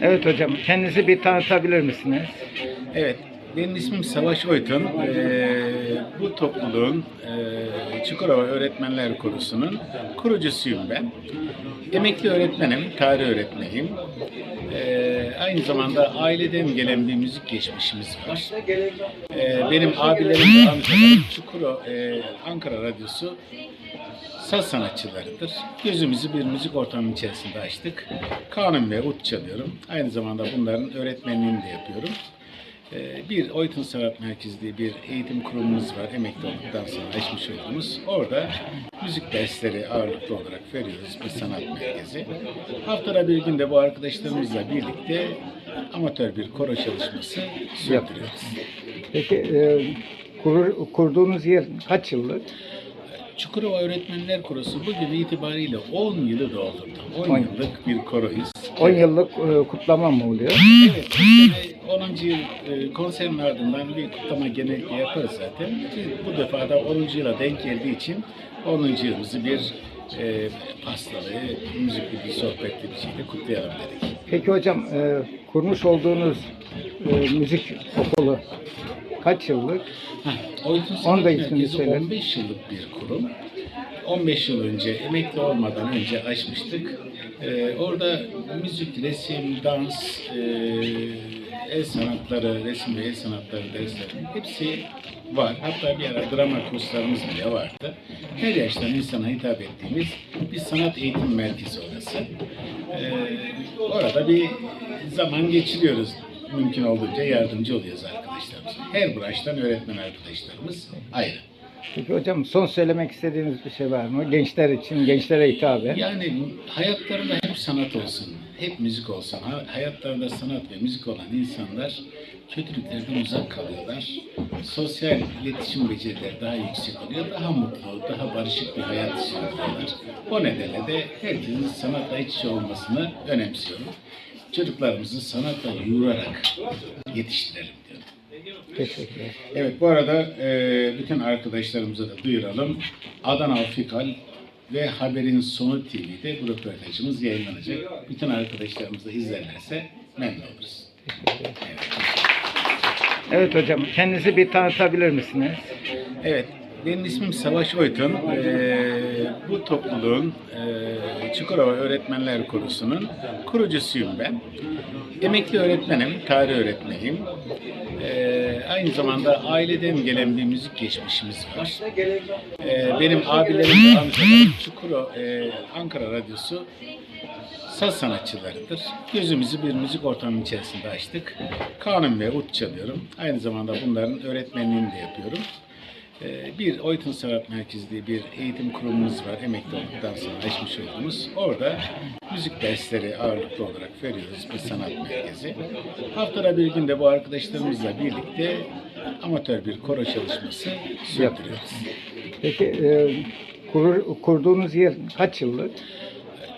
Evet hocam, kendinizi bir tanıtabilir misiniz? Evet, benim ismim Savaş Oytun. Ee, bu topluluğun e, Çukurova Öğretmenler Korusu'nun kurucusuyum ben. Emekli öğretmenim, tarih öğretmeniyim. Ee, aynı zamanda aileden gelen bir müzik geçmişimiz var. Ee, benim abilerim de Ankara, e, Ankara Radyosu saz sanatçılarıdır. Gözümüzü bir müzik ortamının içerisinde açtık. Kanun ve ut çalıyorum. Aynı zamanda bunların öğretmenliğini de yapıyorum. Ee, Bir Oytun Sanat Merkezi diye bir eğitim kurumumuz var. Emekli olduktan sonra açmış olduğumuz. Orada müzik dersleri ağırlıklı olarak veriyoruz. Bir sanat merkezi. Haftada bir günde bu arkadaşlarımızla birlikte amatör bir koro çalışması sürdürüyoruz. Peki e, kurur- kurduğunuz yer kaç yıllık? Çukurova Öğretmenler Korosu bugün itibariyle 10 yılı doldurdu. 10 On. yıllık bir koroyuz. 10 yıllık e, kutlama mı oluyor? Evet, bu sene 10. yıl e, konserin ardından bir kutlama genellikle yaparız zaten. Bu defa da 10. yıla denk geldiği için 10. yılımızı bir e, pastalı, müzikli bir sohbetli bir şeyle kutlayalım dedik. Peki hocam, e, kurmuş olduğunuz e, müzik okulu kaç yıllık? Heh, Oytun Onu Sanat da ismini Merkezi söyle. 15 yıllık bir kurum. 15 yıl önce emekli olmadan önce açmıştık. Ee, orada müzik, resim, dans, e, el sanatları, resim ve el sanatları dersleri hepsi var. Hatta bir ara drama kurslarımız bile vardı. Her yaştan insana hitap ettiğimiz bir sanat eğitim merkezi orası. Ee, orada bir zaman geçiriyoruz. Mümkün olduğunca yardımcı oluyoruz arkadaşlarımıza. Her branştan öğretmen arkadaşlarımız ayrı. Peki hocam son söylemek istediğiniz bir şey var mı? Gençler için, gençlere hitaben. Yani hayatlarında hep sanat olsun, hep müzik olsun. Ha- Hayatlarında sanat ve müzik olan insanlar kötülüklerden uzak kalıyorlar. Sosyal iletişim becerileri daha yüksek oluyor. Daha mutlu, daha barışık bir hayat sürdürüyorlar. O nedenle de herkesin sanatla iç içe olmasını önemsiyorum. Çocuklarımızı sanatla yoğurarak yetiştirelim diyorum. Teşekkürler. Evet bu arada e, bütün arkadaşlarımıza da duyuralım. Adana Fikal ve Haberin Sonu TV'de bu röportajımız yayınlanacak. Bütün arkadaşlarımız da izlerlerse memnun oluruz. Evet. Evet hocam, kendinizi bir tanıtabilir misiniz? Evet, benim ismim Savaş Oytun. Ee, bu topluluğun e, Çukurova Öğretmenler Korusu'nun kurucusuyum ben. Emekli öğretmenim, tarih öğretmeniyim. Ee, aynı zamanda aileden gelen bir müzik geçmişimiz var. Ee, benim abilerim de Ankara, Çukuro, e, Ankara Radyosu saz sanatçılarıdır. Gözümüzü bir müzik ortamının içerisinde açtık. Kanun ve ut çalıyorum. Aynı zamanda bunların öğretmenliğini de yapıyorum. Ee, Bir Oytun Sanat Merkezi diye bir eğitim kurumumuz var. Emekli olduktan sonra açmış olduğumuz. Orada müzik dersleri ağırlıklı olarak veriyoruz. Bir sanat merkezi. Haftada bir günde bu arkadaşlarımızla birlikte amatör bir koro çalışması sürdürüyoruz. Peki e, kurur- kurduğunuz yer kaç yıllık?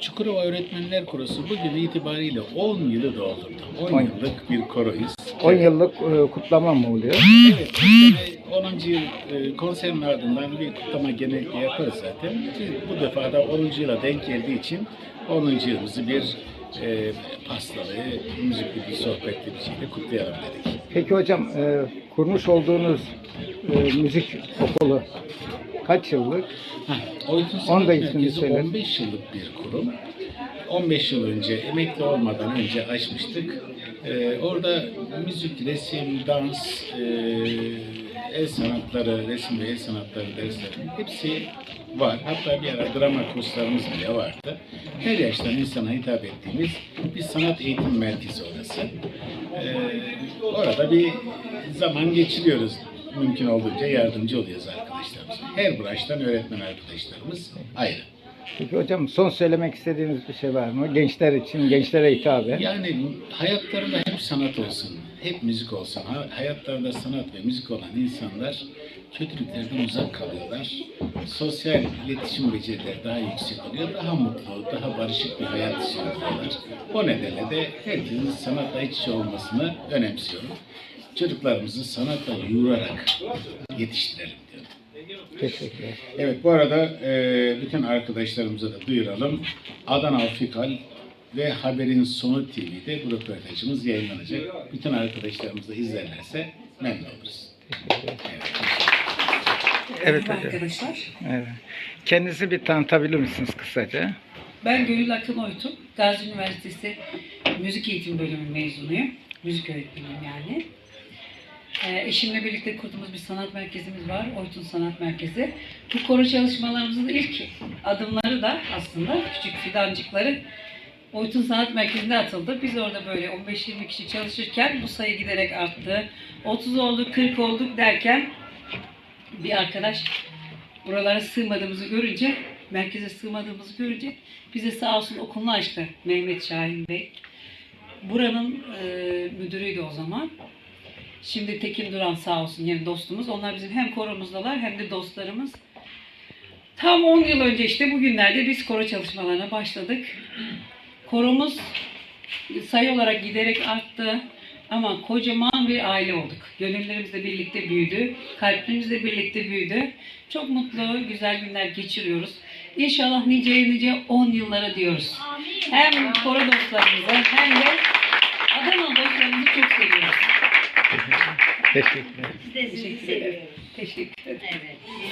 Çukurova Öğretmenler Korosu bugün itibariyle 10 yılı doldurdu. 10 On. yıllık bir koroyuz. 10 yıllık e, kutlama mı oluyor? Evet, 10. yıl e, konserin ardından bir kutlama genellikle yaparız zaten. Bu defa da 10. yıla denk geldiği için 10. yılımızı bir e, pastalı, müzikli bir sohbetli bir şeyle kutlayalım dedik. Peki hocam, e, kurmuş olduğunuz e, müzik okulu kaç yıllık? Onu da ismini Merkezi söyle. 15 yıllık bir kurum. 15 yıl önce emekli olmadan önce açmıştık. Ee, orada müzik, resim, dans, e, el sanatları, resim ve el sanatları dersleri hepsi var. Hatta bir ara drama kurslarımız bile vardı. Her yaştan insana hitap ettiğimiz bir sanat eğitim merkezi orası. Ee, orada bir zaman geçiriyoruz. Mümkün olduğunca yardımcı oluyoruz arkadaşlarımıza. Her branştan öğretmen arkadaşlarımız ayrı. Peki hocam son söylemek istediğiniz bir şey var mı? Gençler için, gençlere hitaben. Yani hayatlarında hep sanat olsun, hep müzik olsun. Ha- Hayatlarında sanat ve müzik olan insanlar kötülüklerden uzak kalıyorlar. Sosyal iletişim becerileri daha yüksek oluyor. Daha mutlu, daha barışık bir hayat sürdürüyorlar. O nedenle de herkesin sanatla iç içe olmasını önemsiyorum. Çocuklarımızı sanatla yoğurarak yetiştirelim diyorum. Teşekkürler. Evet bu arada e, bütün arkadaşlarımıza da duyuralım. Adana Fikal ve Haberin Sonu TV'de bu röportajımız yayınlanacak. Bütün arkadaşlarımız da izlerlerse memnun oluruz. Evet. Evet Merhaba hocam. arkadaşlar. Evet. Kendinizi bir tanıtabilir misiniz kısaca? Ben Gönül Akın Oytun. Gazi Üniversitesi Müzik Eğitim Bölümü mezunuyum. Müzik öğretmeniyim yani. Ee, eşimle birlikte kurduğumuz bir sanat merkezimiz var. Oytun Sanat Merkezi. Bu koro çalışmalarımızın ilk adımları da aslında küçük fidancıkları Oytun Sanat Merkezi'nde atıldı. Biz orada böyle 15-20 kişi çalışırken bu sayı giderek arttı. 30 olduk, 40 olduk derken bir arkadaş buralara sığmadığımızı görünce, merkeze sığmadığımızı görünce bize sağ olsun okulunu açtı Mehmet Şahin Bey. Buranın e, müdürüydü o zaman. Şimdi Tekin Duran sağ olsun yeni dostumuz. Onlar bizim hem koromuzdalar hem de dostlarımız. Tam 10 yıl önce işte bugünlerde biz koro çalışmalarına başladık. Koromuz sayı olarak giderek arttı. Ama kocaman bir aile olduk. Gönüllerimiz de birlikte büyüdü. Kalplerimiz de birlikte büyüdü. Çok mutlu, güzel günler geçiriyoruz. İnşallah nice nice 10 yıllara diyoruz. Hem koro dostlarımıza hem de Adana dostlarımızı çok seviyoruz. Teşekkürler. Teşekkür ederim. Teşekkür ederim.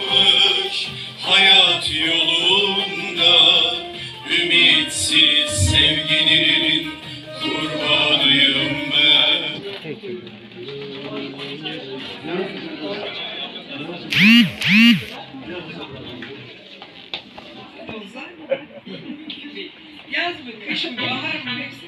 Yanlış hayat yolunda ümitsiz sevginin kurbanıyım ben. Yaz mı, kış mı, bahar mı hepsi.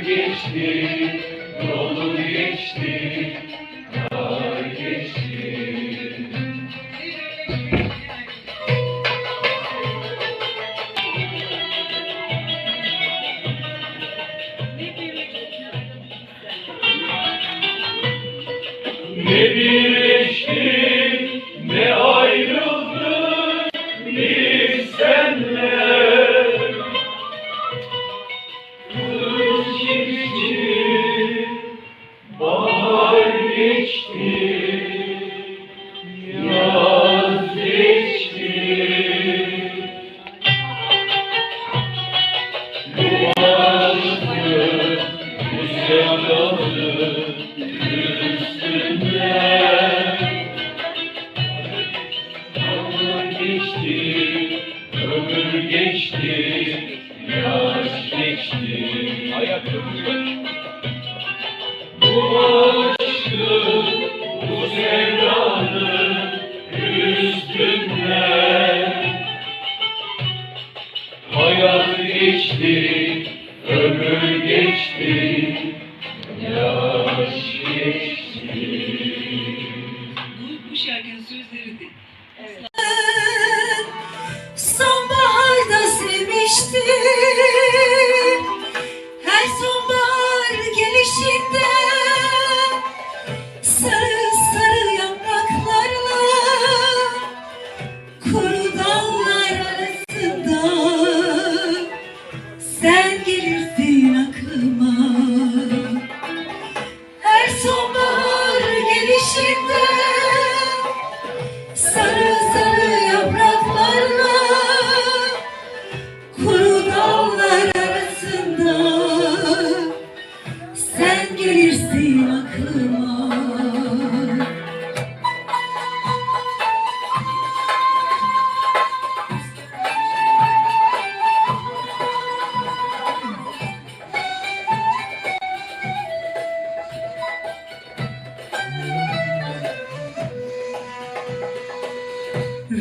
geçti, dolu geçti, ömür geçti,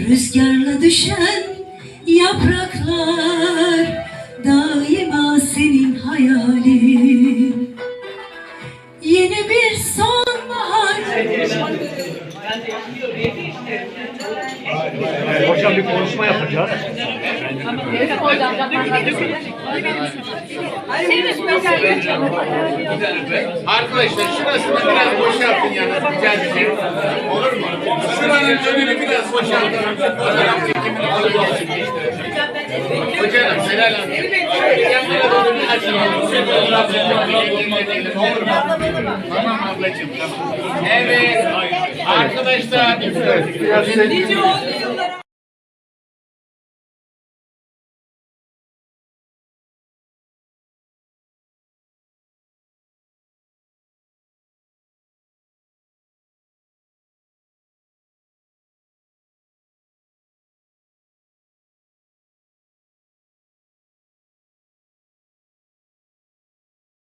Rüzgarla düşen yapraklar daima senin hayalin. Yeni bir sonbahar. Hocam bir konuşma yapacağız. Arkadaşlar şurasını biraz boşaltın yalnız rica edeceğim. Olur mu? Şuranın önünü biraz boşaltın. Fotoğraf çekimini alabilirsin. Hocam helal olsun. Yanlara doğru bir açın. Olur mu? Tamam ablacığım tamam. Evet. Arkadaşlar. Biraz